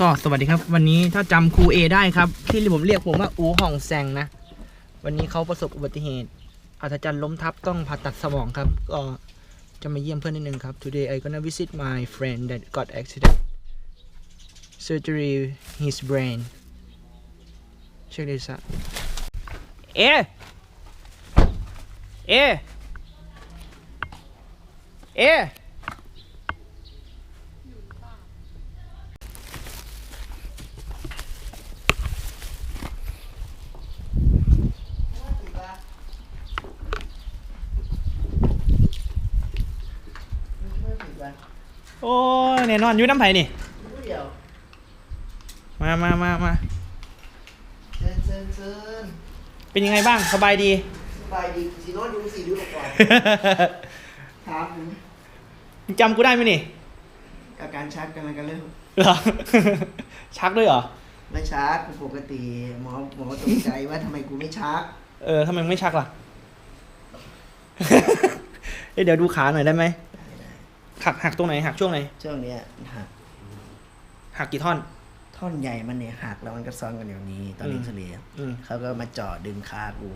ก็สวัสดีครับ วันนี้ถ้าจำครูเอได้ครับ ที่ผมเรียกผมว่าอูห่องแซงนะ วันนี้เขาประสบอุบัติเหตุอาจารย์ล้มทับต้องผ่าตัดสมองครับ ก็จะมาเยี่ยมเพื่อนนิดนึงครับ today I gonna visit my friend that got accident surgery his brain check this out เอเอเอ โอ้ยแน่นอนอยู่น้ำไผ่นี่เดี๋ยวมามามามาเซินเซินเซินเป็นยังไงบ้างสบายดี สบายดีสีโน้ตดูสีดูหลอกก่อนถามถึงมึงจำกูได้ไหมนี่อาการชักกันอะไรกันเริ่มเหรอ ชักด้วยเหรอ ไม่ชักปกติหมอหมอตกใจว่าทำไมกูไม่ชัก เออทำไมมึงไม่ชักล่ะเอ้ยเดี๋ยวดูขาหน่อยได้ไหม หักหักตรงไหนหักช่วงไหนช่วงเนี้ยหักหักกี่ท่อน ท่อนใหญ่มันเนี่ยหักแล้วมันก็ซ้อนกันอย่างนี้ ตอนอืมเอ็กซเรย์อืมเขาก็มาเจาะดึงขากู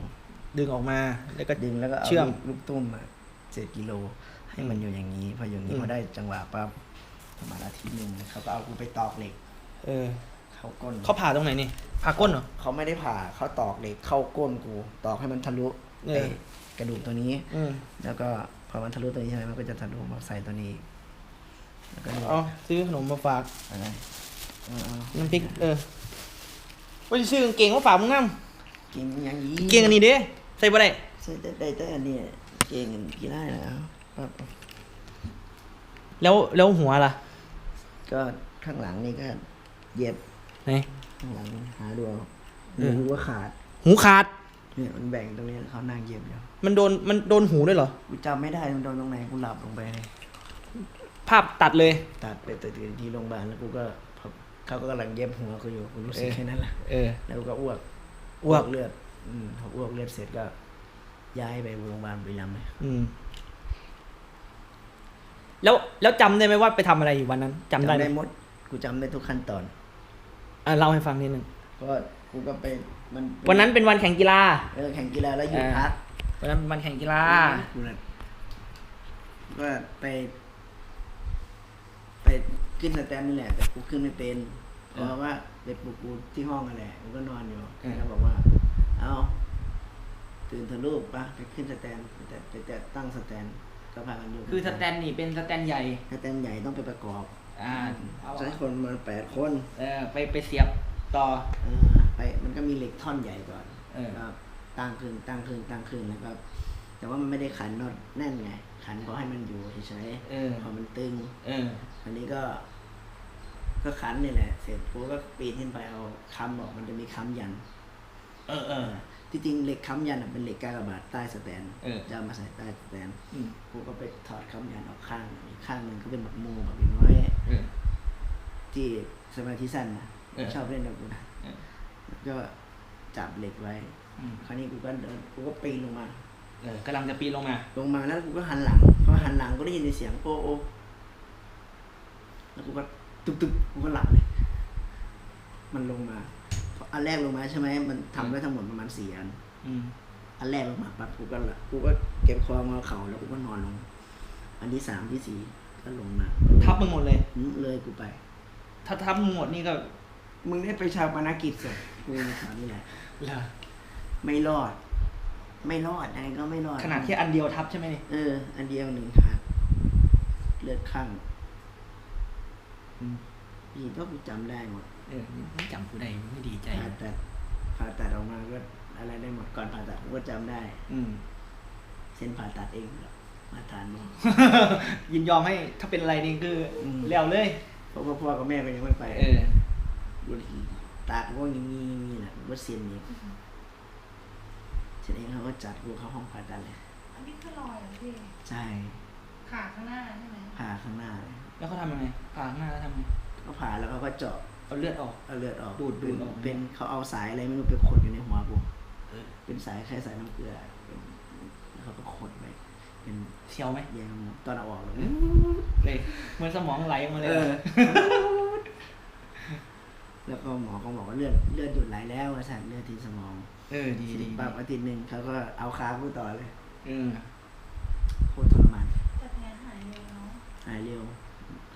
ดึงออกมาแล้วก็ดึงแล้วก็เอาเชื่อมลูกตุ้มมาเจ็ดกิโล ให้มันอยู่อย่างนี้พออยู่อย่างนี้อืมพอได้จังหวะปั๊บประมาณอาทิตย์หนึ่งเขาก็เอากูไปตอกเหล็ก เออ เข้าก้นเขาผ่าตรงไหนนี่ผ่าก้นเหรอเขาไม่ได้ผ่าเขาตอกเหล็กเข้าก้นกู ตอกให้มันทะลุเออไอ้กระดูกตัวนี้อืมแล้วก็ พอมันทะลุตัวนี้ใช่ไหมมันก็จะทะลุมาใส่ตัวนี้แล้วก็นี่เอาซื้อขนมมาฝากอะไรเอาเอาน้ำพริกเออว่าจะซื้อกางเกงมาฝากมึงน้กินอย่างนี้ำเกงอันนี้เด้ใส่บ่ได้ใส่ได้ได้แต่อันนี้เก่งกินได้แล้วปั๊บแล้วแล้วหัวล่ะก็ข้างหลังนี่ก็เย็บไหนข้างหลังหาดูเอาเออหูว่าขาดหูขาด เนี่ยมันแบ่งตรงนี้เขานั่งเย็บอยู่มันโดนมันโดนหูด้วยเหรอ กูจำไม่ได้มันโดนตรงไหนกูหลับลงไปเลยภาพตัดเลย ตัดไปตัดที่โรงพยาบาลแล้วกูก็พอเขาก็กำลังเย็บหัวกูอยู่กูรู้สึกเออแค่นั้นแหละเออ แล้วกูก็อ้วกอ้วกเลือด อืมพออ้วกเลือดเสร็จก็ ย้ายไปโรงพยาบาลบุรีรัมย์เลยอืม แล้วแล้วจำได้ไหมว่าไปทำอะไรอยู่วันนั้นจำได้ไหมหมด กูจำได้ทุกขั้นตอนอะเล่าให้ฟังนิดนึงก็กูก็ไป มันวันนั้นเป็นวันแข่งกีฬา เออแข่งกีฬาแล้วหยุดอ่าพักวันนั้นเป็นวันแข่งกีฬากูน่ะก็ไป ไปขึ้นสแตนนี่แหละ แต่กูขึ้นไม่เป็นเพเออราะว่าไปปลุกกูที่ห้องกันแหละกูก็นอนอยู่เออแล้วบอกว่า เอาตื่นเถอะลูกปะไปขึ้นสแตนไปแต่ไปแต่ตั้งสแตนก็พากันอยู่คือสแตนนี่เป็นสแตนใหญ่สแตนใหญ่ต้องไปประกอบ อ่าเอาใช้คนมาแปดคน เออไปไปเสียบต่อเออ ไป มันก็มีเหล็กท่อนใหญ่ก่อนเออก็ตั้งขึ้นตั้งขึ้นตั้งขึ้นแล้วก็แต่ว่ามันไม่ได้ขันน็อตแน่นไง ขันเพราะให้มันอยู่เฉยเออๆพอมันตึงเอออันนี้ก็ ก็ขันนี่แหละ เสร็จกูก็ปีนขึ้นไปเอาค้ำออกมันจะมีค้ำยัน เออเออที่จริงเหล็กค้ำยันอะเป็นเหล็กกากบาทใต้สแตนเออจะเอามาใส่ใต้สแตนอืมกูก็ไปถอดค้ำยันออกข้างอีกข้างหนึ่งก็เป็นแบบโมแบบน้อยเออที่สมาธิสั้นนะเออชอบเล่นกับกูนะเออแล้ว ก็จับเหล็กไว้ อืมคราวนี้กูก็เดินกูก็ปีนลงมา เออกำลังจะปีนลงมา ลงมาแล้วกูก็หันหลังพอหันหลังกูได้ยินเสียงโอ้โอแล้วกูก็ตุ๊บตุ๊บกูก็หลับเลย มันลงมาพออันแรกลงมาใช่ไหมมันทำได้ทั้งหมดประมาณสี่อัน อืม อันแรกลงมาปั๊บกูก็หลับกูก็เก็บคอมาเข่าแล้วกูก็นอนลง อันที่สามที่สี่ก็ลงมาทับมึงหมดเลย หึเลยกูไป ถ้าทับมึงหมดนี่ก็ มึงได้ไปชาวปนกิจศพกูถามนี่แหละเหรอไม่รอด ไม่รอดยังไงก็ไม่รอดขนาดแค่อันเดียวทับใช่ไหมนี่เออ อันเดียวหนึ่งขาดเลือดข้างอืมพี่ก็กูจำได้หมดเออไม่จำกูได้ไม่ดีใจผ่าตัดผ่าตัดออกมาก็อะไรได้หมดก่อนผ่าตัดกูก็จำได้ อืม เส้นผ่าตัดเองมาทานมายินยอมให้ถ้าเป็นอะไรนี่คืออม แล้วเลย เพราะว่าพ่อกับแม่ก็ยังไม่ไป เออ กูตากูก็ยังมีมีแหละกูก็เซียนนี้เสร็จเองเขาก็จัดกูเข้าห้องผ่าตัดเลยอันนี้คือรอยเหรอพี่ใช่ขาข้างหน้าใช่ไหมผ่าข้างหน้าเลยแล้วเขาทำยังไงผ่าข้างหน้าแล้วทำไงก็ผ่าแล้วเขาก็เจาะเอาเลือดออก เอาเลือดออกดูดดูดออก เป็นเขาเอาสายอะไรไม่รู้ไปขดอยู่ในหัวกูเออเป็นสายแคล้ายสายน้ำเกลือเป็นแล้วเขาก็ขดไปเป็นเชียวไหมแยงตอนเอาออกเลยเลยเหมือนสมองไหลออกมาเลย แล้วก็หมอก็บอกว่าเลือดเลือดหยุดไหลแล้วว่าสั่นเลือดที่สมอง เออดีดีปั๊บอาทิตย์หนึ่งเขาก็เอาขากูต่อเลยเออโคตรทรมานแต่แผลหายเร็วเนาะหายเร็ว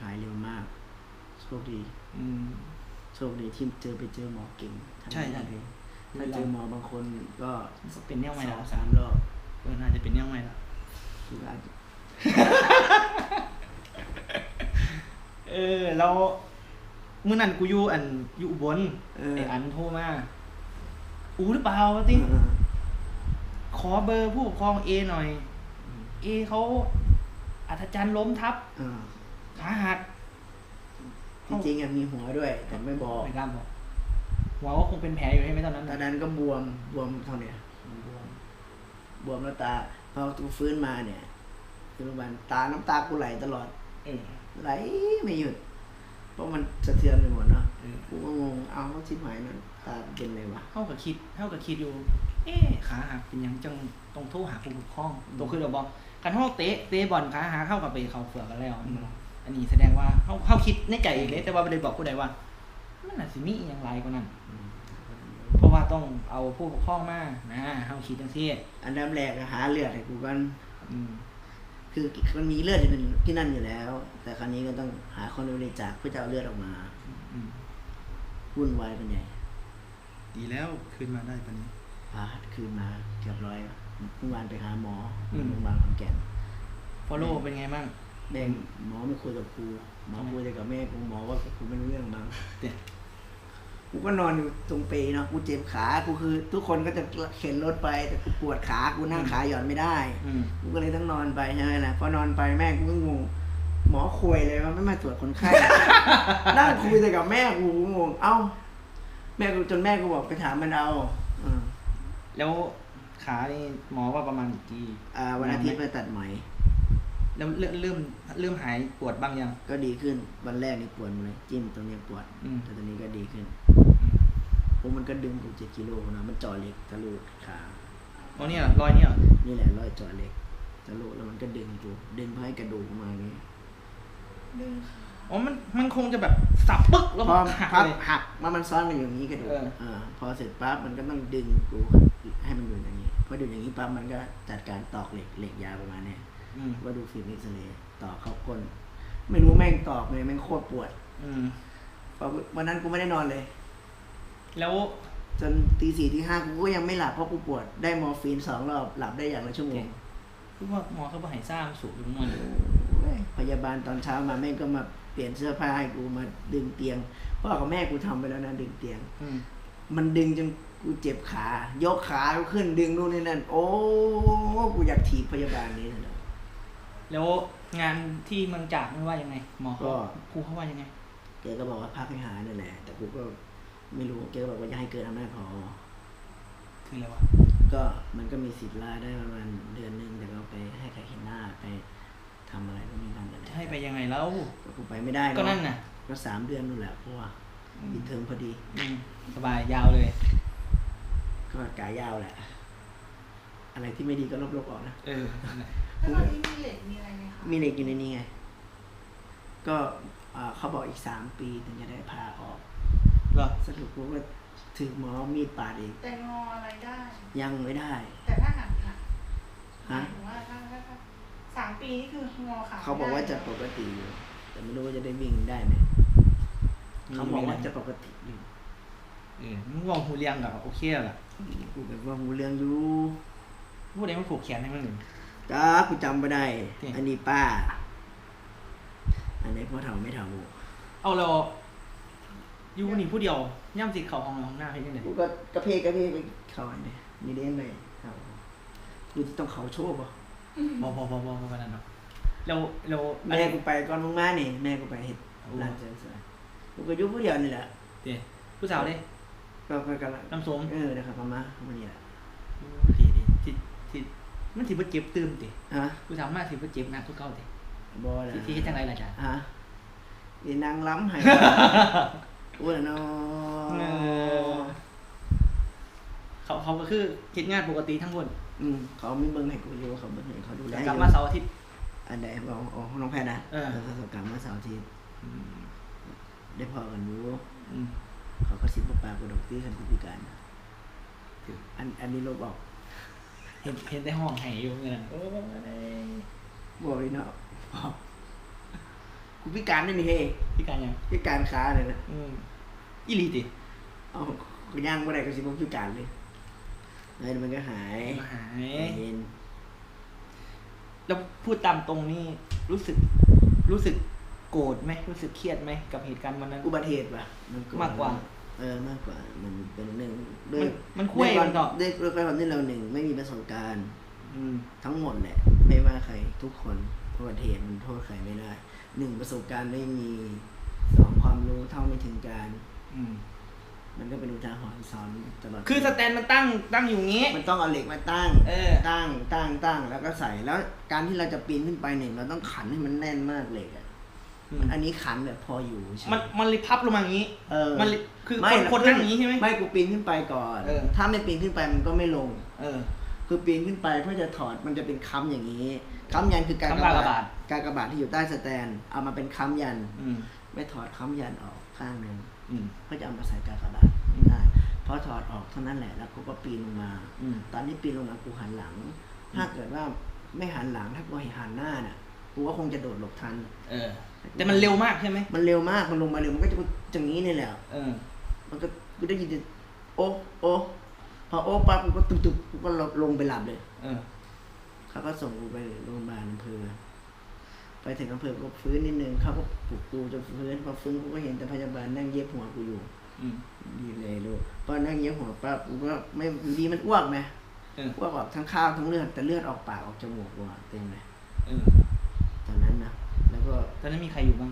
หายเร็วมากโชคดี อืมโชคดีที่เจอไปเจอหมอเก่งทำใช่ใช่ได้ถ้าเจอหมอบางคนก็เป็นแนวใหม่สแล้อวงสามรอบเออน่าจะเป็นแนวใหม่แล้วคืออาจจะเออแล้ว มื่อนั้นกูอยู่อันอยู่อุบลเออ ไออันโทรมาอูหรือเปล่าวะติเออขอเบอร์ผู้ปกครองเอหน่อย เอเขาอัธจันทร์ล้มทับเออขาหัก จริงๆอะมีหัวด้วย แต่ไม่บอก ไม่กล้าบอกหวังว่าคงเป็นแผลอยู่ใช่ไหมตอนนั้นตอนนั้นก็บวมบวมเท่าเนี้ยบวมบวมแล้วตาพอกูฟื้นมาเนี่ยคือโรงพยาบาลตาน้ำตากูไหลตลอด เออไหลไม่หยุด เพราะมันสะเทือนไปหมดเนาะเออกูก็งงเอาชิบหายนั่นตาเป็นไรวะเท่ากับคิดเท่ากับคิดอยู่ เอ๊ะขาหักเป็นหยังจังต้องโทรหาผู้ปกครองตัวคือเราบอกการห้องเตะเตะบอลขาหักเข้ากับไปเขาเฟือกกันแล้วอืมอันนี้แสดงว่าเขาเขาคิดในใจเองเลยแต่ว่าไม่ได้บอกผู้ใดว่า มันอาจสิมีอหย่างไรกว่านั้นเพราะว่าต้องเอาผู้ปกครองมานะเขาคิดจังซี่อันดับแรกอะหาเลือดให้กูกันอืม คือมันมีเลือดอยู่ในที่นั่นอยู่แล้ว แต่คราวนี้ก็ต้องหาคนบริจาคเพื่อจะเอาเลือดออกมาอืมวุ่นวายกันใหญ่ดีแล้วคืนมาได้ปะนี้พาคืนมาเกือบร้อยเมื่อวานไปหาหมออืมโรงพยาบาลขอนแก่นฟอลโล่เป็นไงบ้างแม่งหมอไม่คุยกับกูหมอคุยแต่กับแม่กูหมอว่ากูไม่รู้เรื่องมั้งเดี๋ยว กูก็นอนอยู่ตรงเปรย์เนาะกูเจ็บขากูคือ ทุกคนก็จะเข็นรถไปแต่กูปวดขากูนั่งขาหย่อนไม่ได้อืมกูก็เลยต้องนอนไปใช่ไหมล่ะพอนอนไปแม่กูก็งงหมอคุยเลยว่าไม่มาตรวจคนไข้ นั่งคุยแต่กับแม่กูกูงงเอ้า แม่กูจนแม่กูบอกไปถามมันเอาอืมแล้วขานี่หมอว่าประมาณกี่ อ่าวันอาทิตย์ไปตัดไหม แล้วเริ่มเริ่มเริ่มหายปวดบ้างยัง ก็ดีขึ้นวันแรกนี่ปวดหมดเลยจิ้มตรงเนี้ยปวดอืม แต่ตอนนี้ก็ดีขึ้น เพราะมันก็ดึงกูเจ็ดกิโลนะมันเจ่อเหล็กทะลุขาอ๋อเนี่ยเหรอรอยเนี่ยเหรอนี่แหละรอยเจ่อเหล็กทะลุแล้วมันก็ดึงกูดึงเพื่อให้กระดูกมาอย่างนี้ดึงขาอ๋อมันมันคงจะแบบสับปึ๊กแล้วพอหักพับเลยหักมามันซ้อนกันอยู่อย่างนี้กระดูกเอออ่าพอเสร็จปั๊บมันก็ต้องดึงกูให้มันอยู่อย่างนี้พอดึงอย่างนี้ปั๊บมันก็จัดการตอกเหล็กเหล็กยาวประมาณเนี้ยอืมว่าดูฟิล์มเอ็กซเรย์ตอกเข้าก้น ไม่รู้แม่งตอกเลยแม่งโคตรปวด อืมพอวันนั้นกูไม่ได้นอนเลย แล้วจนตีสี่ตีห้ากูก็ยังไม่หลับเพราะกูปวดได้มอร์ฟีนสองรอบหลับได้อย่างละชั่วโมงคือว่าหมอเขาบอกให้สร้างสูงมันโอ้ยพยาบาลตอนเช้ามาแม่งก็มาเปลี่ยนเสื้อผ้าให้กูมาดึงเตียงพ่อกับแม่กูทำไปแล้วนะดึงเตียงอืมมันดึงจนกูเจ็บขา ยกขากูขึ้นดึงนู่นนี่นั่น โอ้กูอยากถีบพยาบาลนี้เลยแล้วงานที่เมืองจากไม่ว่ายังไงหมอเขาก็ครูเขาว่ายังไงแกก็บอกว่าพักให้หายนั่นแหละแต่กูก็ ไม่รู้แกก็บอกว่าอย่าให้เกินอำนาจพอคืออะไรวะก็มันก็มีสิทธิ์ลาได้ประมาณเดือนหนึงแต่ก็ไปให้ใครเห็นหน้าไปทำอะไรก็ไม่นั่นนั่นแหจะละให้ไปยังไงแล้วก็กูไปไม่ได้เาะก็นั่นน่ะก็สามเดือนนู่นแหละเพราะว่าปิดเทอมพอดี อืมสบายยาวเลย ก็กายยาวแหละ อะไรที่ไม่ดีก็ลบๆออกนะ เออแล้วตอนนี้มีเหล็กมีอะไรไหมคะมีเหล็กอยู่ในนี้ไง ก็อ่าเขาบอกอีกสามปีถึงจะได้พาออก เหรอสรุปกูก็ถือหมอมีดปาดอีกแต่งออะไรได้ ยังไม่ได้ แต่ถ้าหักค่ะหฮะมายถึงว่าถ้าถ้าถ้าสามปีนี่คืองอขาเขาบอกว่าจะไม่ได้ปกติอยู่แต่ไม่รู้ว่าจะได้วิ่งได้ไหมเขาบอกว่าจะปกติอยู่เออมึงวองหูเรียงกับโอเคแล้วล่ะกูแบบว่าหูเรื่องอยู่พูดได้มันผูกแขนให้มันหนึ่งจ้ากูจำไม่ได้จริงอันนี้ป้า อันนี้พ่อเฒ่าไม่เฒ่าเอาเรา อยู่นี่ผู้เดียวย่ำสิเขาห้องห้องหน้าให้ยังไงกูก็กระเพกกระเพกไปเขาอันนี้นี่เด้งเลยเขากูจะต้องเขาโชว์ป่ะบอบอบอบอบอนั่นเนาะเราเราแม่กูไปก่อนมึงมานี่แม่กูไปเห็ดโอ้ร้านเสริมสวยกูก็อยู่ผู้เดียวนี่แหละเดี๋ยวผู้สาวเลยก็ก็กำลังน้ำส้มเออนะครับประมาณวันนี้แหละดีดีที่ที่มันถือว่าเจ็บตื่มติฮะผู้สาวมากถือว่าเจ็บหนักทุกเก้าติบอละที่ที่เฮ็ดจังไรล่ะจ๊ะฮะอีนางล้ำให้ อ้วนเนาะเขาเขาก็คือเฮ็ดงานปกติทั้งหมดอืมเขาไม่เบิ่งให้กูอยู่เขาเบิ่งให้เขาดูแลกลับมาเสาร์อาทิตย์ อันใดบอกอ๋อน้องแพทย์นะเออเขากลับมาเสาร์อาทิตย์ได้พอกันอยู่อืม เขาตีสันติพิการนะอันอันนี้ลบออกเห็นเห็นได้ห้องไห้อยู่เงี้ยโอ้ยบอกเลยเนาะบอก กูพิการได้นี่เฮ้ยพี่การยังพิการขาเลยนะอืมอีหลีติเอากูย่างเมื่อไหร่ก็สิบ่พิการเลยเงินมันก็หายมาหายเห็นแล้วพูดตามตรงนี่รู้สึก รู้สึกโกรธไหมรู้สึกเครียดไหมกับเหตุการณ์วันนั้น อุบัติเหตุปะนมากกว่า เออมากกว่า มันเป็นหนึ่งด้มัวยนมันคุ้ยด้วยมันเนาะด้วยด้วยความที่เราหนึ่งไม่มีประสบการณ์ อืม ทั้งหมดแหละ ไม่ว่าใครทุกคน อุบัติเหตุมันโทษใครไม่ได้หนึ่งประสบการณ์ไม่มีสองความรู้เท่าไม่ถึงการ อืม มันก็เป็นอุทาหรณ์สอนตลอดคือสแตนมันตั้งตั้งอยู่งี้ มันต้องเอาเหล็กมาตั้งเออ ตั้งตั้งตั้งแล้วก็ใส่แล้วการที่เราจะปีนขึ้นไปเนี่ยเราต้องขันให้มันแน่นมากเหล็กอะอืม อันนี้ขันแบบพออยู่ใช่ไหมันมันเลยพับลงมาอย่างนี้ เออมันเลยคือไม่คนคนนั่งอย่างนี้ใช่ไหม ไม่กูปีนขึ้นไปก่อน เออ ถ้าไม่ปีนขึ้นไปมันก็ไม่ลง เออ คือปีนขึ้นไปเพื่อจะถอดมันจะเป็นค้ำอย่างนี้ค้ำยันคือการค้ำกากบาทการกระบาดที่อยู่ใต้สแตน เอามาเป็นค้ำยันอืมไม่ถอดค้ำยันออกข้างหนึ่งอืมก็จะเอามาใส่กากบาทอืมได้พอถอดออกเท่านั้นแหละแล้วกูก็ปีนลงมาอืมตอนที่ปีนลงมากูหันหลัง ถ้าเกิดว่าไม่หันหลังถ้ากูหันหน้าน่ะกูก็คงจะโดดหลบทัน เออ แต่มันเร็วมากใช่ไหมมันเร็วมากมันลงมาเร็วมันก็จะอย่างนี้นี่แหละเออ มันก็กูได้ยินแต่โอ๊ะโอ๊ะ พอโอ๊ะปั๊บกูก็ตุบๆกูก็ลงไปหลับเลย เออ เขาก็ส่งกูไปโรงพยาบาลอำเภอ ไปถึงอำเภอก็ฟื้นนิดนึงเขาก็ปลุกกูจนฟื้นพอฟื้นกูก็เห็นแต่พยาบาลนั่งเย็บหัวกูอยู่อืม ดีเลยลูกพอนั่งเย็บหัวปั๊บกูก็ไม่อยู่ดีมันอ้วกไหมเออ อ้วกออกทั้งข้าวทั้งเลือดแต่เลือดออกปากออกจมูกกูอะเต็มเลยเออ ตอนนั้นนะแล้วก็ตอนนั้นมีใครอยู่บ้าง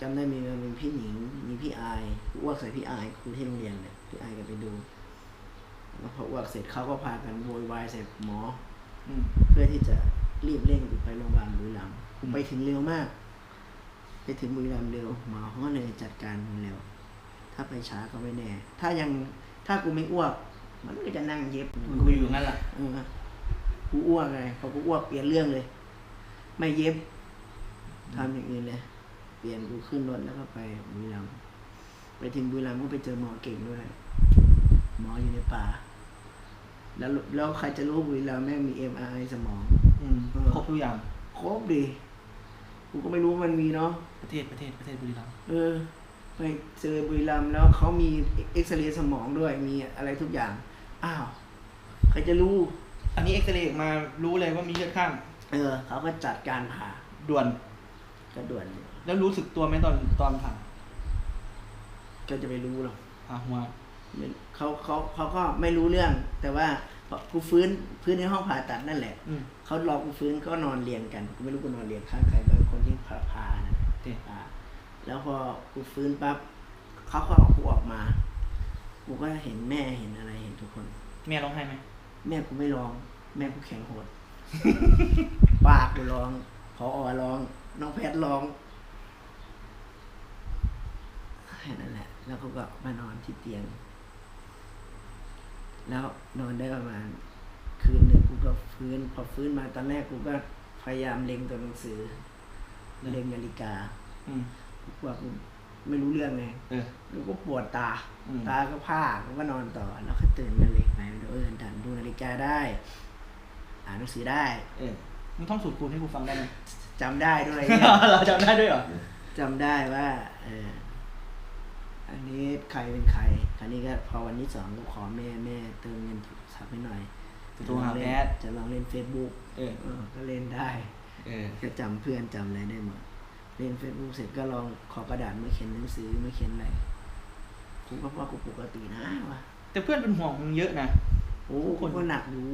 จำได้มีมีพี่หนิงมีพี่อายกูอ้วกใส่พี่อายครูที่โรงเรียนเลยพี่อายก็ไปดู แล้วพออ้วกเสร็จเขาก็พากันโวยวายใส่หมออืมเพื่อที่จะรีบเร่งกูไปโรงพยาบาลบุรีรัมย์กูอืมไปถึงเร็วมาก ไปถึงบุรีรัมย์เร็วหมอเขาก็เลยจัดการเร็ว ถ้าไปช้าก็ไม่แน่ ถ้ายังถ้ากูไม่อ้วก มันก็จะนั่งเย็บกูอยู่งั้นแหละเออกูอ้วกไงพอกูอ้วกเปลี่ยนเรื่องเลย ไม่เย็บทำอย่างอื่นเลยเปลี่ยนกูขึ้นรถแล้วก็ไปบุรีรัมย์ไปถึงบุรีรัมย์ก็ไปเจอหมอเก่งด้วย หมออยู่ในป่า แล้วแล้วใครจะรู้บุรีรัมย์แม่งมีเอ็มไอสมอง อืมเออ ครบทุกอย่างครบดิกูก็ไม่รู้ว่ามันมีเนาะประเทศประเทศประเทศบุรีรัมย์เออ ไปเจอบุรีรัมย์แล้วเขามีเอ็กซเรย์สมองด้วยมีอะไรทุกอย่าง อ้าว ใครจะรู้ อันนี้เอ็กซเรย์ออกมารู้เลยว่ามีเลือดข้างเออ เขาก็จัดการผ่าด่วน ก็ด่วนแล้วรู้สึกตัวไหมตอนตอนผ่าก็จะไปรู้หรอกผ่าหัวไม่ เขาเขาเขาก็ไม่รู้เรื่อง แต่ว่าพอกูฟื้นพื้นในห้องผ่าตัดนั่นแหละอืมเขารอกูฟื้นก็นอนเรียงกันกูไม่รู้กูนอนเรียงข้างใครบางคนที่ผ่าผ่านะเด็กอ่าแล้วพอกูฟื้นปั๊บเขาก็เอากูออกมากูก็เห็นแม่เห็นอะไรเห็นทุกคน แม่ร้องไห้ไหมแม่กูไม่ร้อง แม่กูแข็งโหดปากกูร้องพออร้อง น้องแพทย์ร้องแค่นั้นแหละ แล้วกูก็มานอนที่เตียง แล้วนอนได้ประมาณ คืนหนึ่งกูก็ฟื้น พอฟื้นมาตอนแรกกูก็พยายามเล็งตัวหนังสือ เล็งนาฬิกาอืมกูว่ากูไม่รู้เรื่องไงเออ แล้วก็ปวดตา อืม ตาก็ผ้ากูก็นอนต่อ แล้วก็ตื่นมาเล็กไปเออดันดูนาฬิกาได้ อ่านหนังสือได้เออมึงท่องสูตรคูณให้กูฟังได้ไหมจำได้ด้วยเนี่ยเราจำได้ด้วยเหรอจำได้ว่า เออ อันนี้ใครเป็นใคร คราวนี้ก็พอวันที่สองก็ขอแม่แม่เติมเงินโทรศัพท์ให้หน่อยโทรหาแพทย์จะลองเล่นเฟซบุ๊กเออเออก็เล่นได้เออก็จำเพื่อนจำอะไรได้หมดเล่นเฟซบุ๊กเสร็จก็ลองขอกระดาษมาเขียนหนังสือมาเขียนอะไรกูก็ว่ากูปกตินะวะแต่เพื่อนเป็นห่วงมึงเยอะนะโอ้คนก็หนักอยู่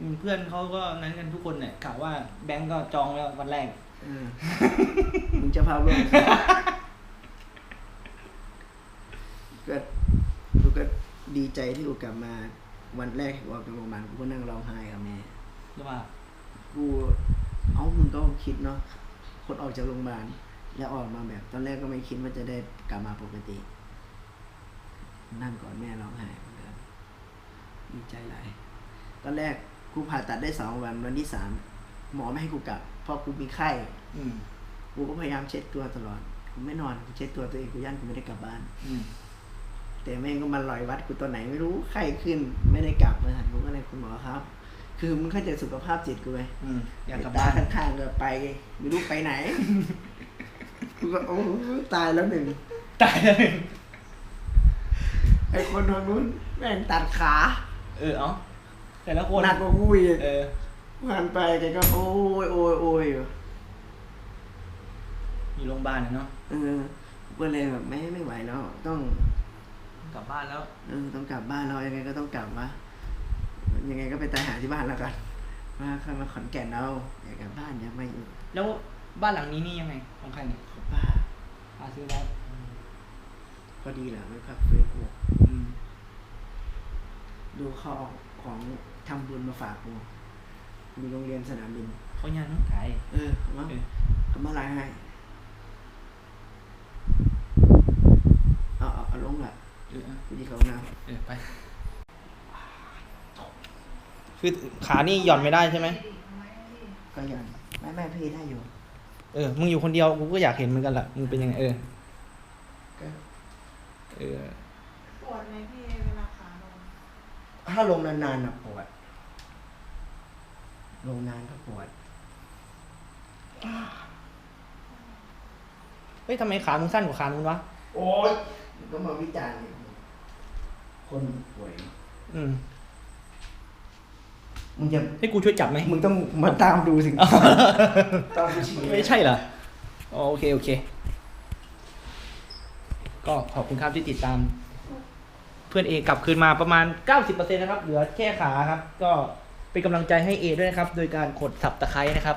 อืมเพื่อนเขาก็นั้นกันทุกคนเนี่ยกล่าวว่าแบงก์ก็จองแล้ววันแรกเออมึงจะพาลงก็กูก็ ดีใจที่กูกลับมาวันแรกที่กูออกจากโรงพยาบาลกูก็นั่งร้องไห้กับแม่หรือว่า กูเอ้ามึงก็คิดเนาะคนออกจากโรงพยาบาลแล้วออกมาแบบ ตอนแรกก็ไม่คิดว่าจะได้กลับมาปกติ นั่งก่อนแม่ร้องไห้เหมือนกันดีใจหลายตอนแรกกูผ่าตัดได้สองวันวันที่สามหมอไม่ให้กูกลับเพราะกูมีไข้อืม กูก็พยายามเช็ดตัวตลอด กูไม่นอน กูเช็ดตัวตัวเอง กูย่านกูไม่ได้กลับบ้าน อืม แแต่แม่งก็มาลอยวัดกูตอนไหนไม่รู้ไข้ขึ้นไม่ได้กลับมาผมก็เลยคุณหมอครับ คือมึงเข้าใจสุขภาพจิตกูไหมอืมอยากกลับตาบ้านข้างๆก็ไปไม่รู้ไปไหนกูก็โอ้ตายแล้วหนึ่งตายแล้วหนึ่งไอ้คนทางนู้นแม่งตัดขา เออเอาแต่ละคนหนักกว่ากูอีกเออหันไปแกก็โอ้ยโอ้ยโอ้ยอยู่อยู่โรงพยาบาลน่ะเนาะเออก็เลยแบบไม่ไม่ไหวแล้วต้อง กลับบ้านแล้วเออต้องกลับบ้านเรายังไงก็ต้องกลับวะยังไงก็ไปตายหาที่บ้านแล้วกันมาค่อยมาขอนแก่นเราอยากกลับบ้านอยากมาอยู่แล้วบ้านหลังนี้นี่ยังไงของใครเนี่ยกับป้าอาซื้อแล้วพอดีแหละไม่ครับเฟซบุ๊กอืมดูเขาเอาของทำบุญมาฝากกูมีโรงเรียนสนามบินเขายังขายเออเอามาเออเอามาไลน์ให้เอาเอาเอาลงละ เออ พอดีเขาน้ เออไป คือขานี่หย่อนไม่ได้ใช่ไหมำก็ยังไม่ไม่พี่ได้อยู่ เออ มึงอยู่คนเดียวกูก็อยากเห็นเหมือนกันแหละมึงเป็นยังไงเออก็เออปวดไหมพี่เวลาขาลงถ้าลงนานๆนะปวด ลงนานก็ปวดเฮ้ยทำไมขามึงสั้นกว่าขามึงวะโอ๊ยก็มาวิจารณ์เนี่ยคนป่วย อืม มึงจะให้กูช่วยจับไหมมึงต้องมาตามดูสิ่งตามดูชีวิตไม่ใช่เหรออ๋อโอเคโอเค ก็ขอบคุณครับที่ติดตาม เพื่อนเอกลับคืนมาประมาณ 90%นะครับ เหลือแค่ขาครับ ก็เป็นกำลังใจให้เอด้วยนะครับ โดยการกดสับตะไคร้นะครับ